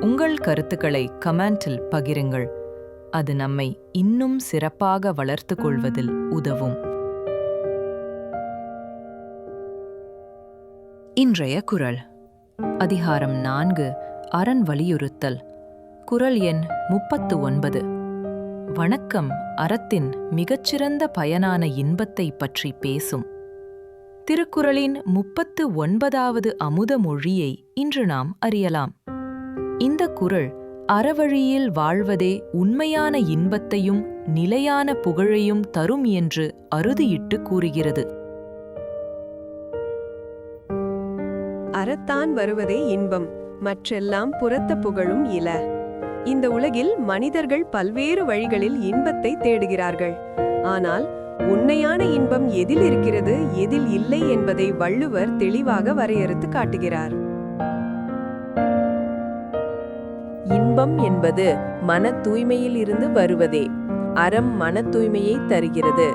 உங்கள் கருத்துக்களை கமெண்டில் பகிருங்கள். அது நம்மை இன்னும் சிறப்பாக வளர்த்து கொள்வதில் உதவும். இன்றைய குரல். அதிகாரம் நான்கு அரண் வலியுறுத்தல். குரல் எண் முப்பத்து ஒன்பது வணக்கம் அறத்தின் மிகச்சிறந்த பயனான இன்பத்தை பற்றி பேசும். திருக்குறளின் முப்பத்து ஒன்பதாவது அமுத மொழியை இன்று நாம் அறியலாம். இந்த குறள் அறவழியில் வாழ்வதே உண்மையான இன்பத்தையும் நிலையான புகழையும் தரும் என்று அறுதியிட்டு கூறுகிறது. அறத்தான் வருவதே இன்பம் மற்றெல்லாம் புறத்த புகழும் இல. இந்த உலகில் மனிதர்கள் பல்வேறு வழிகளில் இன்பத்தை தேடுகிறார்கள். ஆனால் உண்மையான இன்பம் எதில் இருக்கிறது எதில் இல்லை என்பதை வள்ளுவர் தெளிவாக வரையறுத்து காட்டுகிறார். இன்பம் என்பது மன தூய்மையில் இருந்து வருவதே. அறம் மன தூய்மையை தருகிறது.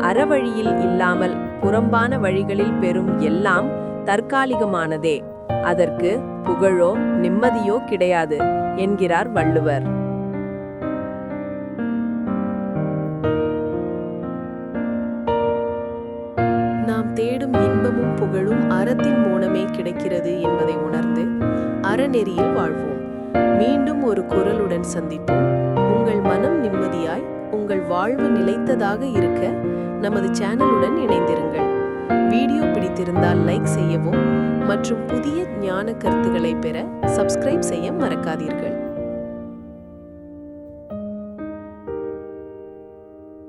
அறவழியில் இல்லாமல் புறம்பான வழிகளில் பெறும் எல்லாம் தற்காலிகமானதே. அதற்கு புகழோ நிம்மதியோ கிடையாது என்கிறார் வள்ளுவர். நாம் தேடும் இன்பமும் புகழும் அறத்தின் மூலமே கிடைக்கிறது என்பதை உணர்ந்து அறநெறியில் வாழ்வோம். மீண்டும் ஒரு குரலுடன் சந்திப்போம். உங்கள் மனம் நிம்மதியாய் உங்கள் வாழ்வு நிலைத்ததாக இருக்க நமது சேனலுடன் இணைந்திருங்கள். வீடியோ பிடித்திருந்தால் லைக் செய்யவும் மற்றும் புதிய ஞான கருத்துக்களை பெற சப்ஸ்கிரைப் செய்ய மறக்காதீர்கள்.